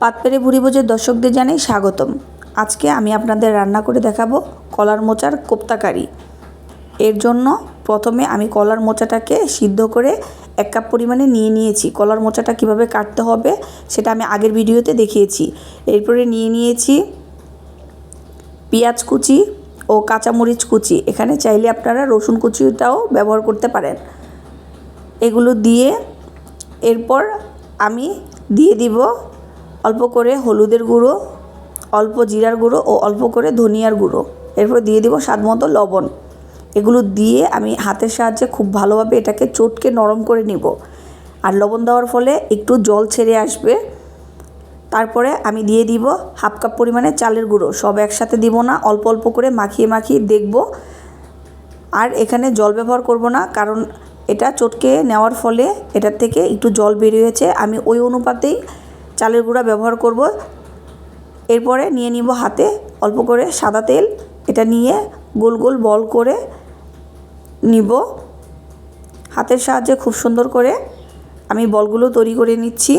পাতপেরে ভুড়ি ভোজের দর্শকদের জানাই স্বাগতম। আজকে আমি আপনাদের রান্না করে দেখাবো কলার মোচার কোপ্তাকারি। এর জন্য প্রথমে আমি কলার মোচাটাকে সিদ্ধ করে এক কাপ পরিমাণে নিয়ে নিয়েছি। কলার মোচাটা কীভাবে কাটতে হবে সেটা আমি আগের ভিডিওতে দেখিয়েছি। এরপরে নিয়ে নিয়েছি পেঁয়াজ কুচি ও কাঁচামরিচ কুচি। এখানে চাইলে আপনারা রসুন কুচিটাও ব্যবহার করতে পারেন। এগুলো দিয়ে এরপর আমি দিয়ে দিব অল্প করে হলুদের গুঁড়ো, অল্প জিরার গুঁড়ো ও অল্প করে ধনিয়ার গুঁড়ো। এরপর দিয়ে দিব স্বাদ মতো লবণ। এগুলো দিয়ে আমি হাতের সাহায্যে খুব ভালোভাবে এটাকে চটকে নরম করে নিব। আর লবণ দেওয়ার ফলে একটু জল ছেড়ে আসবে। তারপরে আমি দিয়ে দিব হাফ কাপ পরিমাণে চালের গুঁড়ো। সব একসাথে দিব না, অল্প অল্প করে মাখিয়ে মাখিয়ে দেখব। আর এখানে জল ব্যবহার করব না, কারণ এটা চটকে নেওয়ার ফলে এটার থেকে একটু জল বেরিয়েছে। আমি ওই অনুপাতেই চালের গুঁড়া ব্যবহার করব। এরপরে নিয়ে নিব হাতে অল্প করে সাদা তেল। এটা নিয়ে গোল গোল বল করে নিব। হাতের সাহায্যে খুব সুন্দর করে আমি বলগুলো তৈরি করে নিচ্ছি।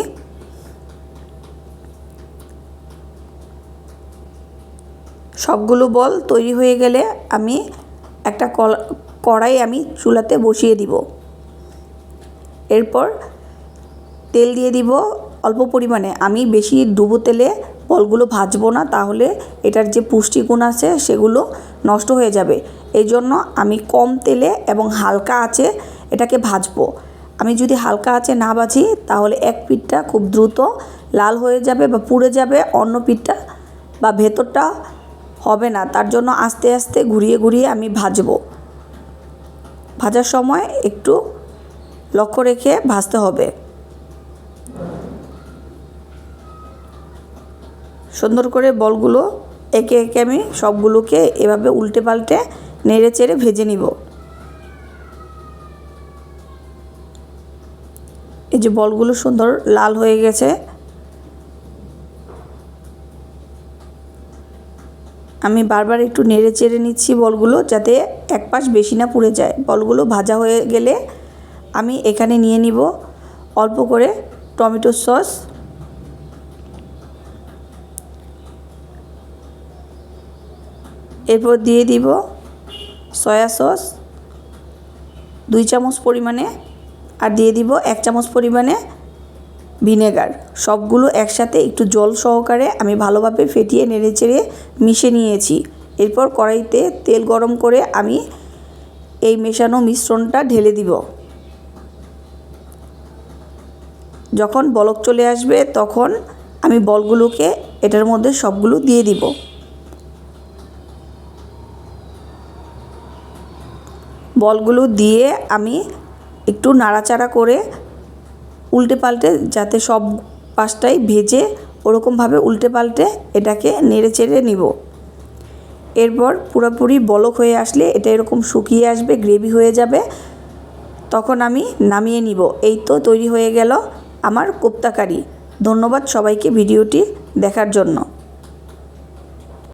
সবগুলো বল তৈরি হয়ে গেলে আমি একটা কড়াই আমি চুলাতে বসিয়ে দিব। এরপর তেল দিয়ে দিব অল্প পরিমাণে। আমি বেশি ডুবো তেলে ফলগুলো ভাজবো না, তাহলে এটার যে পুষ্টিগুণ আছে সেগুলো নষ্ট হয়ে যাবে। এই জন্য আমি কম তেলে এবং হালকা আছে এটাকে ভাজবো। আমি যদি হালকা আছে না ভাজি, তাহলে এক পিঠটা খুব দ্রুত লাল হয়ে যাবে বা পুড়ে যাবে, অন্য পিঠটা বা ভেতরটা হবে না। তার জন্য আস্তে আস্তে ঘুরিয়ে ঘুরিয়ে আমি ভাজবো। ভাজার সময় একটু লক্ষ্য রেখে ভাজতে হবে। সুন্দর করে বলগুলো একে একে আমি সবগুলোকে এভাবে উল্টে পাল্টে নেড়ে চেড়ে ভেজে নিব। এই যে বলগুলো সুন্দর লাল হয়ে গেছে। আমি বারবার একটু নেড়ে চেড়ে নিচ্ছি বলগুলো যাতে এক পাশ বেশি না পুড়ে যায়। বলগুলো ভাজা হয়ে গেলে আমি এখানে নিয়ে নিব। অল্প করে টমেটো সস এরপর দিয়ে দিব সয়া সস, দুই চামচ পরিমাণে, আর দিয়ে দিব এক চামচ পরিমাণে ভিনেগার। সবগুলো একসাথে একটু জল সহকারে আমি ভালোভাবে ফেটিয়ে নেড়ে চেড়ে মিশে নিয়েছি। এরপর কড়াইতে তেল গরম করে আমি এই মেশানো মিশ্রণটা ঢেলে দিব। যখন বলক চলে আসবে তখন আমি বলগুলোকে এটার মধ্যে সবগুলো দিয়ে দিব। বলগুলো দিয়ে আমি একটু নাড়াচাড়া করে উল্টে পাল্টে যাতে সব পাশটাই ভেজে ওরকমভাবে উল্টে পাল্টে এটাকে নেড়ে চেড়ে নিব। এরপর পুরোপুরি বলক হয়ে আসলে এটা এরকম শুকিয়ে আসবে, গ্রেভি হয়ে যাবে, তখন আমি নামিয়ে নিব। এই তো তৈরি হয়ে গেল আমার কোপ্তাকারি। ধন্যবাদ সবাইকে ভিডিওটি দেখার জন্য।